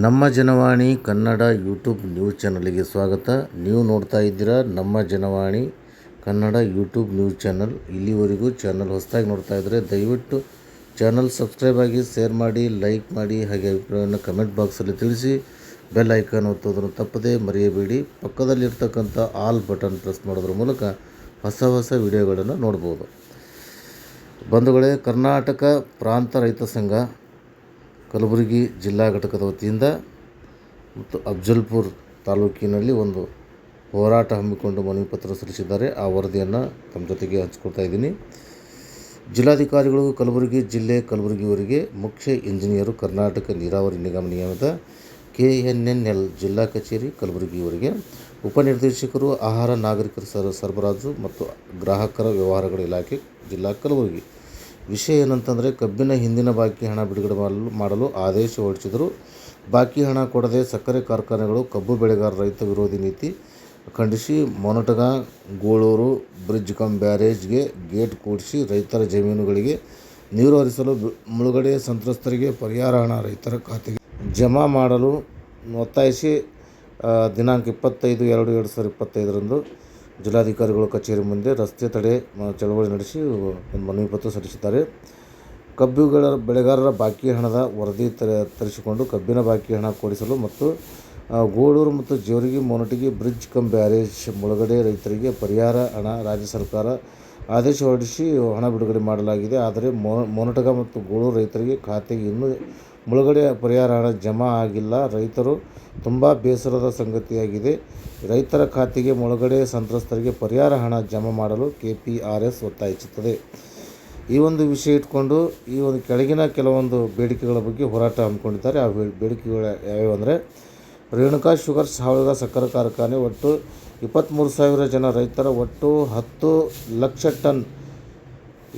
ನಮ್ಮ Janavani Kannada YouTube news ಚಾನಲ್ಗೆ ಸ್ವಾಗತ. ನೀವು ನೋಡ್ತಾ ಇದ್ದೀರಾ ನಮ್ಮ Janavani Kannada YouTube news channel. ಇಲ್ಲಿವರೆಗೂ ಚಾನಲ್ ಹೊಸದಾಗಿ ನೋಡ್ತಾ ಇದ್ದರೆ ದಯವಿಟ್ಟು ಚಾನಲ್ ಸಬ್ಸ್ಕ್ರೈಬ್ ಆಗಿ, ಶೇರ್ ಮಾಡಿ, ಲೈಕ್ ಮಾಡಿ, ಹಾಗೆ ಅಭಿಪ್ರಾಯವನ್ನು ಕಮೆಂಟ್ ಬಾಕ್ಸಲ್ಲಿ ತಿಳಿಸಿ. ಬೆಲ್ ಐಕಾನ್ ಒತ್ತೋದನ್ನು ತಪ್ಪದೇ ಮರೆಯಬೇಡಿ. ಪಕ್ಕದಲ್ಲಿರ್ತಕ್ಕಂಥ ಆಲ್ ಬಟನ್ ಪ್ರೆಸ್ ಮಾಡೋದ್ರ ಮೂಲಕ ಹೊಸ ಹೊಸ ವಿಡಿಯೋಗಳನ್ನು ನೋಡ್ಬೋದು. ಬಂಧುಗಳೇ, ಕರ್ನಾಟಕ ಪ್ರಾಂತ ರೈತ ಸಂಘ ಕಲಬುರಗಿ ಜಿಲ್ಲಾ ಘಟಕದ ವತಿಯಿಂದ ಮತ್ತು ಅಫ್ಜಲ್ಪುರ್ ತಾಲೂಕಿನಲ್ಲಿ ಒಂದು ಹೋರಾಟ ಹಮ್ಮಿಕೊಂಡು ಮನವಿ ಪತ್ರ ಸಲ್ಲಿಸಿದ್ದಾರೆ. ಆ ವರದಿಯನ್ನು ತಮ್ಮ ಜೊತೆಗೆ ಹಂಚ್ಕೊಳ್ತಾ ಇದ್ದೀನಿ. ಜಿಲ್ಲಾಧಿಕಾರಿಗಳು ಕಲಬುರಗಿ ಜಿಲ್ಲೆ ಕಲಬುರಗಿಯವರಿಗೆ ಮುಖ್ಯ ಇಂಜಿನಿಯರು ಕರ್ನಾಟಕ ನೀರಾವರಿ ನಿಗಮ ನಿಯಮದ ಕೆ ಎನ್ ಎನ್ ಎಲ್ ಜಿಲ್ಲಾ ಕಚೇರಿ ಕಲಬುರಗಿಯವರಿಗೆ ಉಪನಿರ್ದೇಶಕರು ಆಹಾರ ನಾಗರಿಕರ ಸರ, ಸರಬರಾಜು ಮತ್ತು ಗ್ರಾಹಕರ ವ್ಯವಹಾರಗಳ ಇಲಾಖೆ ಜಿಲ್ಲಾ ಕಲಬುರಗಿ ವಿಷಯ ಏನಂತಂದರೆ, ಕಬ್ಬಿನ ಹಿಂದಿನ ಬಾಕಿ ಹಣ ಬಿಡುಗಡೆ ಮಾಡಲು ಮಾಡಲು ಆದೇಶ ಹೊರಡಿಸಿದರು. ಬಾಕಿ ಹಣ ಕೊಡದೆ ಸಕ್ಕರೆ ಕಾರ್ಖಾನೆಗಳು, ಕಬ್ಬು ಬೆಳೆಗಾರ ರೈತ ವಿರೋಧಿ ನೀತಿ ಖಂಡಿಸಿ, ಮೊನಟಗ, ಗೋಳೂರು ಬ್ರಿಡ್ಜ್ ಕಮ್ ಬ್ಯಾರೇಜ್ಗೆ ಗೇಟ್ ಕೂಡಿಸಿ ರೈತರ ಜಮೀನುಗಳಿಗೆ ನೀರು ಹರಿಸಲು ಮುಳುಗಡೆ ಸಂತ್ರಸ್ತರಿಗೆ ಪರಿಹಾರ ಹಣ ರೈತರ ಖಾತೆಗೆ ಜಮಾ ಮಾಡಲು ಒತ್ತಾಯಿಸಿ ದಿನಾಂಕ ಇಪ್ಪತ್ತೈದು ಎರಡು ಎರಡು ಸಾವಿರದ ಇಪ್ಪತ್ತೈದರಂದು ಜಿಲ್ಲಾಧಿಕಾರಿಗಳ ಕಚೇರಿ ಮುಂದೆ ರಸ್ತೆ ತಡೆ ಚಳವಳಿ ನಡೆಸಿ ಒಂದು ಮನವಿ ಪತ್ರ ಸಲ್ಲಿಸಿದ್ದಾರೆ ಕಬ್ಬುಗಳ ಬೆಳೆಗಾರರ ಬಾಕಿ ಹಣದ ವರದಿ ತರ ತರಿಸಿಕೊಂಡು ಕಬ್ಬಿನ ಬಾಕಿ ಹಣ ಕೊಡಿಸಲು ಮತ್ತು ಗೋಳೂರು ಮತ್ತು ಜೇವರಿಗೆ ಮೊನಟಿಗೆ, ಬ್ರಿಡ್ಜ್ ಕಮ್ ಬ್ಯಾರೇಜ್ ಮುಳುಗಡೆ ರೈತರಿಗೆ ಪರಿಹಾರ, ಹಣ ರಾಜ್ಯ ಸರ್ಕಾರ ಆದೇಶ ಹೊರಡಿಸಿ ಹಣ ಬಿಡುಗಡೆ ಮಾಡಲಾಗಿದೆ. ಆದರೆ ಮೊನಟಗ ಮತ್ತು ಗೋಳೂರು ರೈತರಿಗೆ ಖಾತೆಗೆ ಇನ್ನೂ ಮುಳುಗಡೆ ಪರಿಹಾರ ಹಣ ಜಮಾ ಆಗಿಲ್ಲ. ರೈತರು ತುಂಬ ಬೇಸರದ ಸಂಗತಿಯಾಗಿದೆ. ರೈತರ ಖಾತೆಗೆ ಮುಳುಗಡೆ ಸಂತ್ರಸ್ತರಿಗೆ ಪರಿಹಾರ ಹಣ ಜಮಾ ಮಾಡಲು ಕೆ ಪಿ ಆರ್ ಎಸ್ ಒತ್ತಾಯಿಸುತ್ತದೆ ಈ ಒಂದು ವಿಷಯ ಇಟ್ಕೊಂಡು ಈ ಒಂದು ಕೆಳಗಿನ ಕೆಲವೊಂದು ಬೇಡಿಕೆಗಳ ಬಗ್ಗೆ ಹೋರಾಟ ಹಮ್ಮಿಕೊಂಡಿದ್ದಾರೆ. ಆ ಬೇಡಿಕೆಗಳು ಯಾವ್ಯಾವು ಅಂದರೆ, ರೇಣುಕಾ ಶುಗರ್ ಸಾವಯವ ಸಕ್ಕರೆ ಕಾರ್ಖಾನೆ ಒಟ್ಟು ಇಪ್ಪತ್ತ್ಮೂರು ಸಾವಿರ ಜನ ರೈತರ ಒಟ್ಟು ಹತ್ತು lakh ton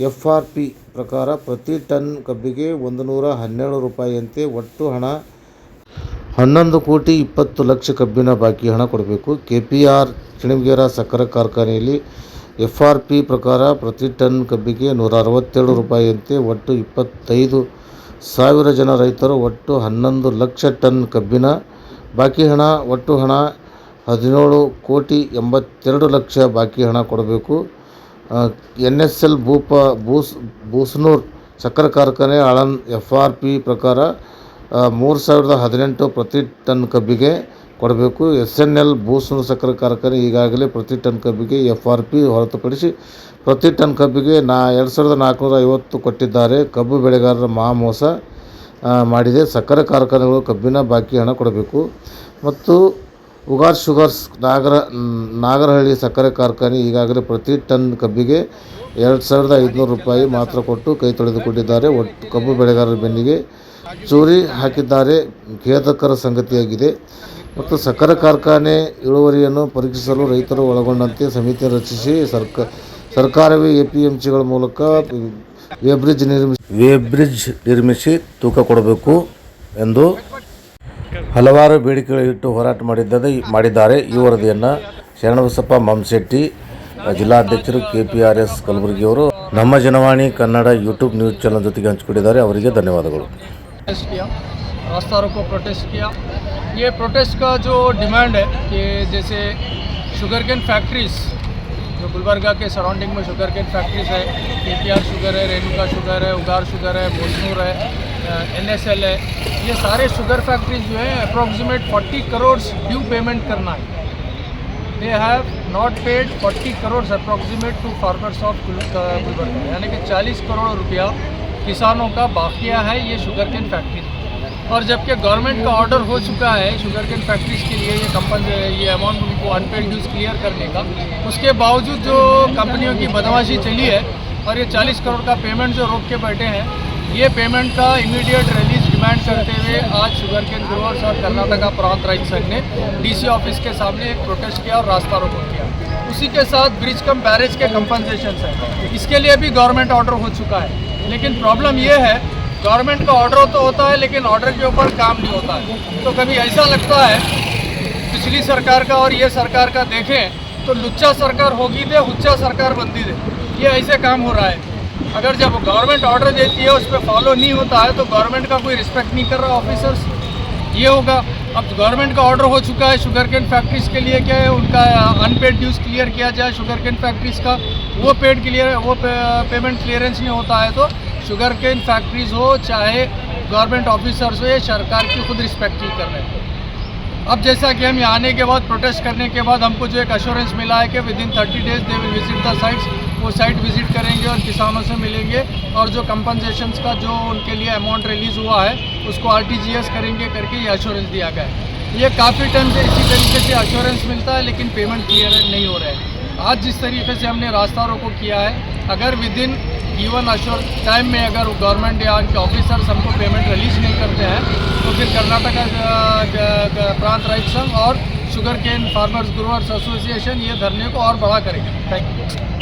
F R P ಪ್ರಕಾರ ಪ್ರತಿ ಟನ್ ಕಬ್ಬಿಗೆ ಒಂದು ನೂರ ಹನ್ನೆರಡು ರೂಪಾಯಿಯಂತೆ ಒಟ್ಟು ಹಣ ಹನ್ನೊಂದು ಕೋಟಿ ಇಪ್ಪತ್ತು ಲಕ್ಷ ಕಬ್ಬಿನ ಬಾಕಿ ಹಣ ಕೊಡಬೇಕು. ಕೆ ಪಿ ಆರ್ ಚಿಣಿಗೇರ ಸಕ್ಕರೆ ಕಾರ್ಖಾನೆಯಲ್ಲಿ ಎಫ್ ಆರ್ ಪಿ ಪ್ರಕಾರ ಪ್ರತಿ ಟನ್ ಕಬ್ಬಿಗೆ ನೂರ ಅರವತ್ತೆರಡು ರೂಪಾಯಿಯಂತೆ ಒಟ್ಟು ಇಪ್ಪತ್ತೈದು ಸಾವಿರ ಜನ ರೈತರು ಒಟ್ಟು ಹನ್ನೊಂದು ಲಕ್ಷ ಟನ್ ಕಬ್ಬಿನ ಬಾಕಿ ಹಣ, ಒಟ್ಟು ಹಣ ಹದಿನೇಳು ಕೋಟಿ ಎಂಬತ್ತೆರಡು ಲಕ್ಷ ಬಾಕಿ ಹಣ ಕೊಡಬೇಕು. ಎನ್ ಎಸ್ ಎಲ್ ಭೂಪ, ಭೂಸ್ ಬೂಸ್ನೂರ್ ಸಕ್ಕರೆ ಕಾರ್ಖಾನೆ ಆಳನ್ ಎಫ್ ಆರ್ ಪಿ ಪ್ರಕಾರ ಮೂರು ಸಾವಿರದ ಹದಿನೆಂಟು ಪ್ರತಿ ಟನ್ ಕಬ್ಬಿಗೆ ಕೊಡಬೇಕು. ಎಸ್ ಎನ್ ಎಲ್ ಬೂಸ್ನೂರು ಸಕ್ಕರೆ ಕಾರ್ಖಾನೆ ಈಗಾಗಲೇ ಪ್ರತಿ ಟನ್ ಕಬ್ಬಿಗೆ ಎಫ್ ಆರ್ ಪಿ ಹೊರತುಪಡಿಸಿ ಪ್ರತಿ ಟನ್ ಕಬ್ಬಿಗೆ ನಾ, ಎರಡು ಸಾವಿರದ ನಾಲ್ಕುನೂರ ಐವತ್ತು ಕೊಟ್ಟಿದ್ದಾರೆ. ಕಬ್ಬು ಬೆಳೆಗಾರರ ಮಹಾಮೋಸ ಮಾಡಿದೆ. ಸಕ್ಕರೆ ಕಾರ್ಖಾನೆಗಳು ಕಬ್ಬಿನ ಬಾಕಿ ಹಣ ಕೊಡಬೇಕು. ಮತ್ತು ಉಗಾರ್ ಶುಗರ್ಸ್ ನಾಗರ, ನಾಗರಹಳ್ಳಿ ಸಕ್ಕರೆ ಕಾರ್ಖಾನೆ ಈಗಾಗಲೇ ಪ್ರತಿ ಟನ್ ಕಬ್ಬಿಗೆ ಎರಡು ಸಾವಿರದ ಐದುನೂರು ರೂಪಾಯಿ ಮಾತ್ರ ಕೊಟ್ಟು ಕೈ ತೊಳೆದುಕೊಂಡಿದ್ದಾರೆ. ಒಟ್ಟು ಕಬ್ಬು ಬೆಳೆಗಾರರ ಬೆನ್ನಿಗೆ ಚೂರಿ ಹಾಕಿದ್ದಾರೆ. ಖೇದಕರ ಸಂಗತಿಯಾಗಿದೆ. ಮತ್ತು ಸಕ್ಕರೆ ಕಾರ್ಖಾನೆ ಇಳುವರಿಯನ್ನು ಪರೀಕ್ಷಿಸಲು ರೈತರು ಒಳಗೊಂಡಂತೆ ಸಮಿತಿ ರಚಿಸಿ ಸರ್ಕ, ಸರ್ಕಾರವೇ ಎ ಪಿ ಎಂ ಸಿಗಳ ಮೂಲಕ ವೇಬ್ರಿಡ್ಜ್ ನಿರ್ಮಿಸಿ ವೇಬ್ರಿಡ್ಜ್ ನಿರ್ಮಿಸಿ ತೂಕ ಕೊಡಬೇಕು ಎಂದು ಹಲವಾರು ಬೇಡಿಕೆಗಳಿಟ್ಟು ಹೋರಾಟ ಮಾಡಿದ್ದದ ಮಾಡಿದ್ದಾರೆ ಈ ವರದಿಯನ್ನು Sharanabasappa ಮಮ್ಶೆಟ್ಟಿ ಜಿಲ್ಲಾಧ್ಯಕ್ಷರು K P R S ಕಲಬುರಗಿಯವರು ನಮ್ಮ Janavani Kannada YouTube news channel ಜೊತೆಗೆ ಹಂಚಿಕೊಂಡಿದ್ದಾರೆ ಅವರಿಗೆ ಧನ್ಯವಾದಗಳು प्रोटेस्ट किया रास्ता रोको प्रोटेस्ट किया ये प्रोटेस्ट का जो डिमांड है कि जैसे शुगर केन फैक्ट्रीज जो गुलबर्गा के सराउंडिंग में शुगर केन फैक्ट्रीज है के पी आर शुगर है रेणुका शुगर है उगार शुगर है बोसनूर है एन एस एल है। ये सारे शुगर फैक्ट्रीज जो है अप्रोक्सीमेट 40 करोड़ ड्यू पेमेंट करना है। They have not paid 40 crore approximate to farmers of Gulbarga यानी कि 40 करोड़ रुपया किसानों का बाकिया है ये शुगर केन फैक्ट्री और जबकि गवर्नमेंट का ऑर्डर हो चुका है शुगर केन फैक्ट्रीज के लिए, ये कंपन ये अमाउंट उनको अनपेड ड्यूज क्लियर करने का, उसके बावजूद जो कंपनियों की बदमाशी चली है, और ये 40 करोड़ का पेमेंट जो रोक के बैठे हैं ये पेमेंट का इमीडिएट रिलीज़ डिमांड करते हुए आज शुगर केन ग्रोवर्स और कर्नाटका प्रांत रैत संघ ने डीसी ऑफ़िस के सामने एक प्रोटेस्ट किया और रास्ता रोको किया। उसी के साथ ब्रिज कम बैरेज के कंपनसेशन है। इसके लिए भी गवर्नमेंट ऑर्डर हो चुका है। लेकिन प्रॉब्लम ये है गवर्नमेंट का ऑर्डर तो होता है, लेकिन ऑर्डर के ऊपर काम नहीं होता है। तो कभी ऐसा लगता है, पिछली सरकार का और ये सरकार का देखें तो लुच्चा सरकार होगी दे, हुच्चा सरकार बनती दे। ये ऐसे काम हो रहा है। अगर जब गवर्नमेंट ऑर्डर देती है उस पर फॉलो नहीं होता है तो गवर्नमेंट का कोई रिस्पेक्ट नहीं कर रहा ऑफिसर्स ये होगा। अब गवर्नमेंट का ऑर्डर हो चुका है शुगर कैन फैक्ट्रीज के लिए क्या है? उनका अनपेड ड्यूज क्लियर किया जाए शुगर कैन फैक्ट्रीज का। वो पेड क्लियर वो पे, पेमेंट क्लियरेंस नहीं होता है तो शुगर कैन फैक्ट्रीज हो चाहे गवर्नमेंट ऑफिसर्स हो ये सरकार की खुद रिस्पेक्ट नहीं कर रहे हैं। अब जैसा कि हम यहाँ आने के बाद प्रोटेस्ट करने के बाद हमको जो एक अश्योरेंस मिला है कि within thirty days they will visit the sites वो साइट विज़िट करेंगे और किसानों से मिलेंगे और जो कंपनसेशंस का जो उनके लिए अमाउंट रिलीज़ हुआ है, उसको आरटीजीएस करेंगे करके ये अश्योरेंस दिया गया है। ये काफ़ी टाइम से इसी तरीके से अश्योरेंस मिलता है, लेकिन पेमेंट क्लियर नहीं हो रहा है। आज जिस तरीके से हमने रास्ता रोको किया है, अगर within given assure time में अगर गवर्नमेंट या उनके ऑफिसर्स हमको पेमेंट रिलीज़ नहीं करते हैं तो फिर कर्नाटक प्रांत राइट संघ और sugar cane farmers growers association ये धरने को और बड़ा करेंगे। Thank you